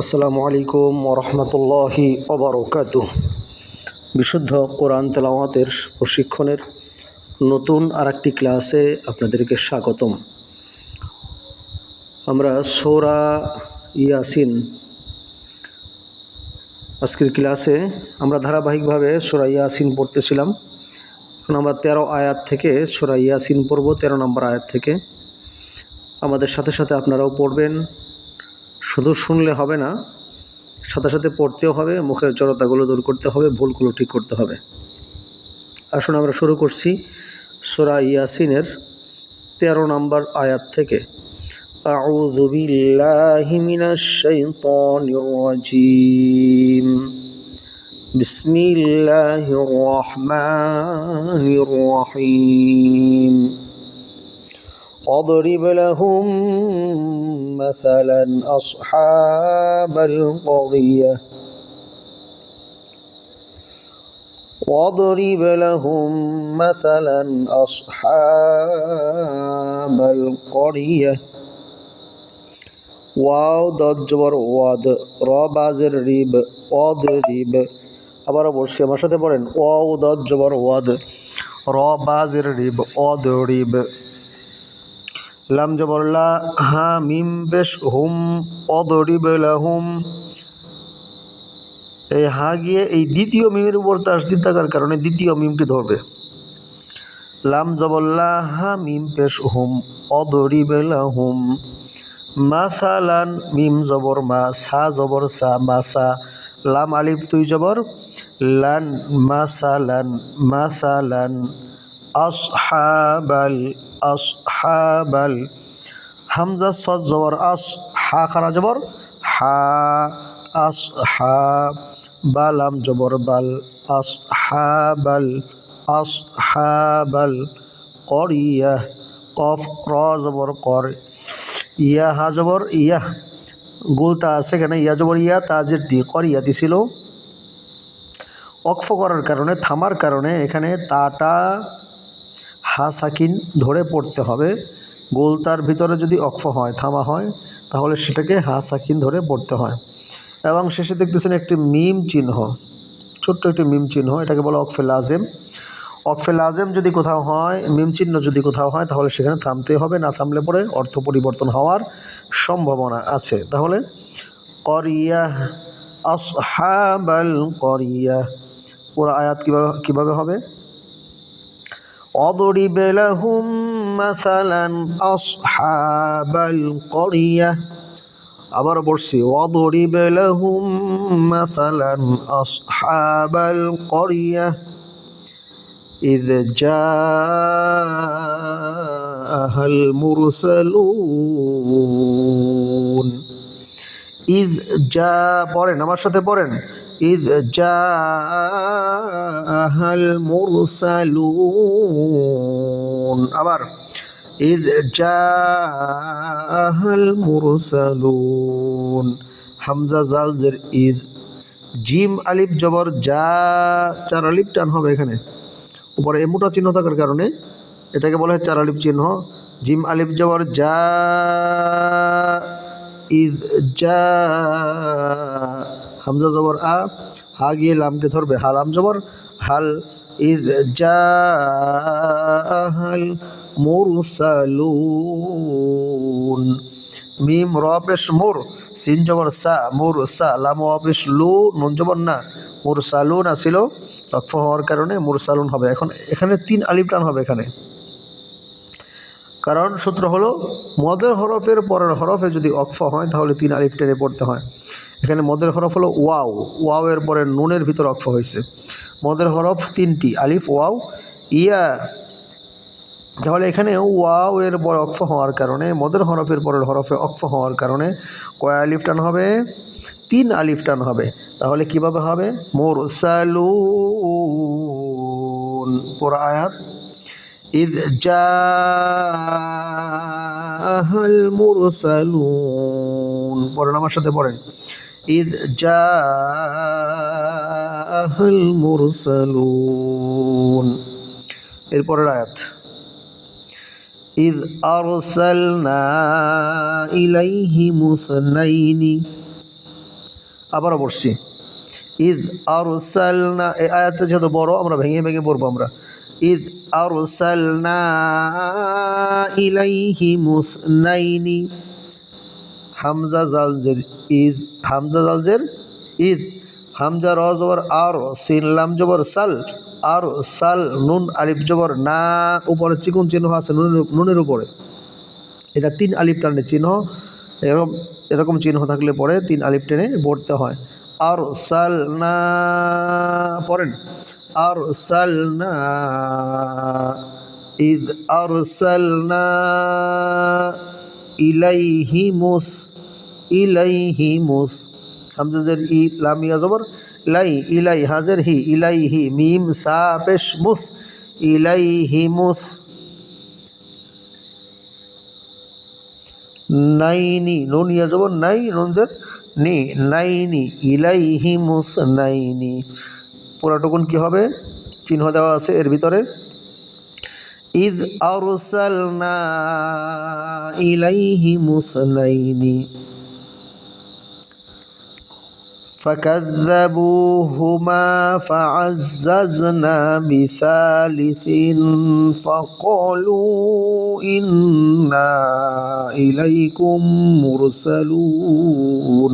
আসসালামু আলাইকুম ওরহমতুল্লাহি ওবরকাতু বিশুদ্ধ কোরআন তেলাওয়াতের প্রশিক্ষণের নতুন আর একটি ক্লাসে আপনাদেরকে স্বাগতম। আমরা সোরা ইয়াসিন। আজকের ক্লাসে আমরা ধারাবাহিকভাবে সোরা ইয়াসিন পড়তেছিলাম। এখন আমরা তেরো আয়াত থেকে সোরা ইয়াসিন পড়ব, তেরো নম্বর আয়াত থেকে। আমাদের সাথে সাথে আপনারাও পড়বেন। শুধু শুনলে হবে না সাথে সাথে পড়তেও হবে মুখের জড়তাগুলো দূর করতে হবে ভুলগুলো ঠিক করতে হবে আসুন আমরা শুরু করছি সোরা ইয়াসিনের তেরো নম্বর আয়াত থেকে أعوذ بالله من الشيطان الرجيم بسم الله الرحمن الرحيم واضرب لهم مثلا أصحاب القرية واضرب لهم مثلا أصحاب القرية ওয়াও দজ জবর ওয়াদ র বাজের রিব অদ রিব আবারও বলছি আমার সাথে পড়েন ওয়াও দজ জবর ওয়াদ র বাজের রিব অদ রিব লাম জবরলা হা মিম বেশ হুম অদরিব হুম এই হা গিয়ে এই দ্বিতীয় মিমের উপর তাসদিদ থাকার কারণে দ্বিতীয় মিমকে ধরবে। লাম জবল্লা হা মিম পেশ হুম অদরিব হুম মাসালান মিম জবর মা, সা জবর সা মাসা লাম আলিফ তুই জবর, লান মাসালান মাসালান আসহাবাল আসহাবাল হামজা সদ জবর আস, হা খারা জবর, হা আস হা বালাম জবর বাল আস হাবাল আস হাবাল করিয়া, কফ র জবর কর, ইয়া হা জবর, ইয়া, গোলতা আছে কেন, ইয়া জবর, ইয়া তাজের দি, করিয়া দিছিল। অক্ফ করার কারণে, থামার কারণে এখানে তাটা হা সাকিন ধরে পড়তে হবে। গোল তার ভিতরে যদি অক্ফ হয়, থামা হয়, তাহলে সেটাকে হা সাকিন ধরে পড়তে হয়। এবং শেষে দেখতেছেন একটি মিম চিহ্ন। ছোট্ট একটি মিম চিহ্ন, এটাকে বলা অকফে লাজেম। অকফে লাজেম যদি কোথাও হয়, মিম চিহ্ন যদি কোথাও হয়, তাহলে সেখানে থামতে হবে, না থামলে পরে অর্থ পরিবর্তন হওয়ার সম্ভাবনা আছে। তাহলে, করিয়া, আসহাবাল করিয়া ওরা আয়াত কীভাবে কীভাবে হবে? অদরিব লাহুম মাসালান আসহাবাল করিয়া আবার বলছি অদরিব লাহুম মাসালান আসহাবাল করিয়া إذ جاءها المرسلون إذ جاء পড়েন আমার সাথে পড়েন إذ جاءها المرسلون আবার إذ جاءها المرسلون হামজা জাল জের ঈদ জিম আলিফ জবর যা চার আলিফ টান হবে এখানে উপরে এমুটা চিহ্ন থাকার কারণে এটাকে বলা হয় চার আলিফ চিহ্ন জিম আলিফ জবর যা ইদ যা হামজা জবর আ, হা গিয়ে লামকে ধরবে। হালাম জবর, হাল যা হাল মুরসালুন। মিম র পেশ মোর, সিন জবর সা, মোর সা, লাম অপেশ লু, নুন জবর না। মোর সালুন আসিল অক্ফ হওয়ার কারণে মোর সালুন হবে। এখন এখানে তিন আলিফ টান হবে এখানে। কারণ সূত্র হলো, মদের হরফের পরের হরফে যদি অক্ফ হয়, তাহলে তিন আলিফ টেনে পড়তে হয়। এখানে মদের হরফ হলো ওয়াও। ওয়াও এর পরে নুনের ভিতর অক্ফ হয়েছে। মদের হরফ তিনটি, আলিফ, ওয়াও। ইয়া। তাহলে এখানে ওয়াও এর পর অক্ফ হওয়ার কারণে, মদের হরফের পরের হরফে অক্ফ হওয়ার কারণে কয় আলিফ টান হবে? তিন আলিফ টান হবে। তাহলে কীভাবে হবে? মোর সালুন পুরো আয়াত إذ জাহাল মুরসালুন। পড়েন আমার সাথে, পড়েন। إذ জাহাল মুরসালুন এরপরের আয়াত إذ أرسلنا إليهم اثنين আবারও পড়ছি ঈদ আরসালনা এই আয়াতটা যেহেতু বড় আমরা ভেঙে ভেঙে পড়বো আমরা ঈদ আরসালনা ইলাইহি মুসনাইনি হামজা জালজের ঈদ হামজা জালজের ঈদ। হামজা র জবর, আর, সিন, লাম জবর, সাল, আর, সাল, নুন, আলিফ জবর, না, উপরে চিকুন চিহ্ন আছে নুনের নুনের উপরে। এটা তিন আলিফ টানের চিহ্ন, এরকম এরকম চিহ্ন থাকলে পরে তিন আলিফ টেনে পড়তে হয়। আর, সাল, না, পড়েন। আর, সাল, না, ঈদ। আর, সাল, না ইলাইহি মুস। হামজাজের ই লাম ইয়া জবর, লাই ইলাই হাজের হি ইলাইহি মিম সা পেশ মুস, ইলাইহি মুস। নাইনি, নুন ইয়া জবর, নাই নুনদের নি, নাইনি, ইলাইহি মুস, নাইনি। পুরাটুকুন কি হবে? চিহ্ন দেওয়া আছে এর ভিতরে। ইদ আরসালনা ইলাইহি মুসনাইনি فكذبوهما فعززنا بثالث فقالوا إنا إليكم مرسلون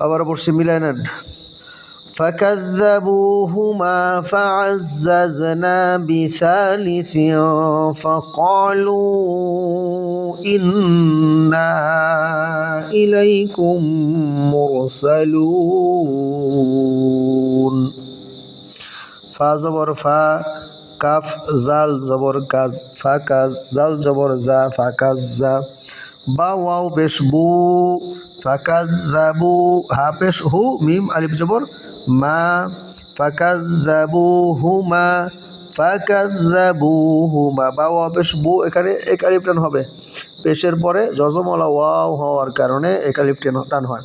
أبرا برسي ميلانا فكذبوهما فعززنا بثالث فقالوا إنا إليكم مرسلون فا زبر فا كاف زال زبر كاز فا كاز زال زبر زا فا كاز زا با واو بشبو فكذبوا ها بش هو ميم ألف جبر মা ফাকাজ্জাবুহুমা ফাকাজ্জাবুহুমা। বা ওয়া পেশ বু, এখানে এক আলিফ টান হবে। পেশের পরে জজমলা ওয়াও হওয়ার কারণে এক আলিফ টান হয়।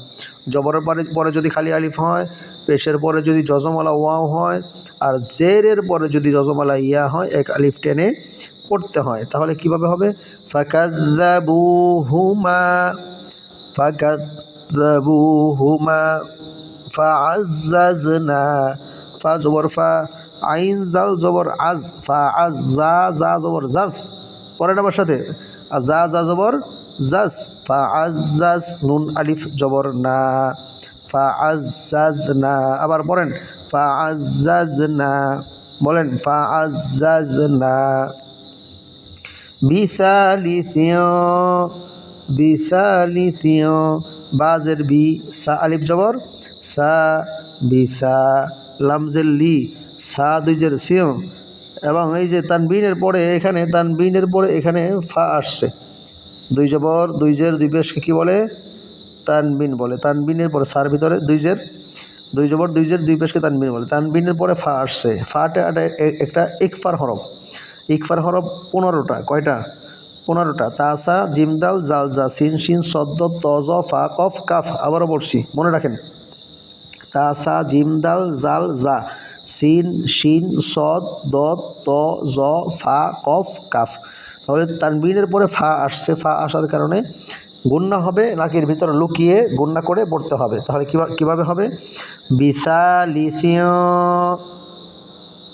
জবরের পরে পরে যদি খালি আলিফ হয়, পেশের পরে যদি জজমলা ওয়াও হয়, আর জেরের পরে যদি জজমলা ইয়া হয়, এক আলিফ টেনে পড়তে হয়। তাহলে কীভাবে হবে? ফাকাজ্জাবুহুমা ফাকাজ্জাবুহুমা। ফাআজ্জাজনা ফা জবর ফা আইন জাল জবর আজ ফা আজ জা জা জবর জাজ পরের আমার সাথে। জা জা জবর জাজ ফা আজ্জাজ নুন আলিফ জবর না ফা আজ্জাজ না আবার পড়েন। ফা আজ্জাজ না বলেন। ফা আজ্জাজ না বিসালিসিয় বিসালিসিয় বাজের বি সা আলিফ জবর। সা বিসা লামজের লি, সা দুইজের সিয়ম এবং এই যে তানবিনের পরে এখানে, তানবিনের পরে এখানে ফা আসছে। দুই জবর, দুই জের, দুই বেশকে কী বলে? তানবিন বলে। তানবিনের পরে সার ভিতরে দুই জের, দুই জবর, দুই জের, দুই পেশকে তানবিন বলে। তানবিনের পরে ফা আসছে। ফাটা একটা ইকফার হরফ। ইকফার হরফ পনেরোটা, কয়টা? পনেরোটা। তাসা জিমদাল জাল, জা, সিন সিন সদ্দ তজ ফা, কফ, কাফ। আবারও পড়ছি মনে রাখেন। তাসা জিমদাল জাল, জা। সিন, শিন, সদ দ ত, জ, ফা, কফ, কাফ। তাহলে তানবিনের পরে ফা আসছে, ফা আসার কারণে গুন্না হবে নাকির ভিতরে লুকিয়ে গুন্না করে পড়তে হবে? তাহলে কিভা- কীভাবে হবে? বিশালিসিয়,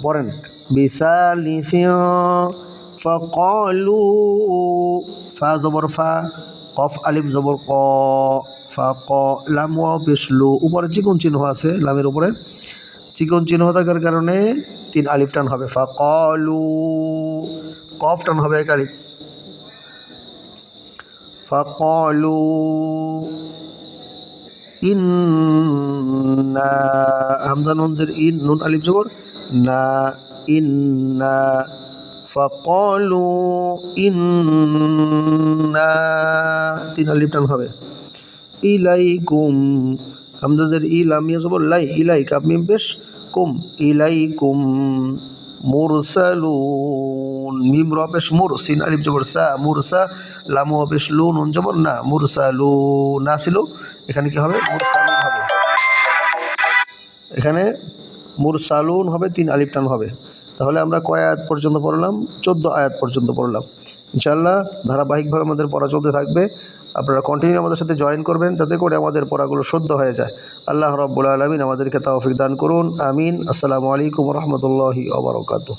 পড়েন। বিশালিসিয়, ফকলু, ফা জবর ফা, কফ, আলিফ জবর ক। ফা ক লাম ওয়া পেশলু উপরে চিকন চিহ্ন আছে লামের উপরে চিকন চিহ্ন থাকার কারণে তিন আলিফ টান হবে ফা কলু কফ টান হবে এক আলিফ فقالوا إنا হামজা নুনজের ইন নুন আলিফ জবর না ইন্না فقالوا إنا তিন আলিফ টান হবে ইলাইকুম। হামজাজের ই লামিয়া জবর, লাই ইলাই মিম পেশ কুম। ইলাইকুম মুরসালুন। মিম, র পেশ মুর সিন আলিফ, জবর, সা, মুরসা, লামু হ পেশ লু নুন জবর, না মুরসালু না ছিল। এখানে কি হবে? মুরসালুন হবে। এখানে মুরসালুন হবে, তিন আলিফ টান হবে। তাহলে আমরা কয় আয়াত পর্যন্ত পড়লাম? চোদ্দ আয়াত পর্যন্ত পড়লাম। ইনশাআল্লাহ, ধারাবাহিকভাবে আমাদের পড়া চলতে থাকবে। আপনারা কন্টিনিউ আমাদের সাথে জয়েন করবেন যাতে করে আমাদের পড়াগুলো শুদ্ধ হয়ে যায়। আল্লাহ রব্বুল আলমিন আমাদেরকে তাওফিক দান করুন। আমিন। আসসালামু আলাইকুম রহমতুল্লাহি ওবরকাত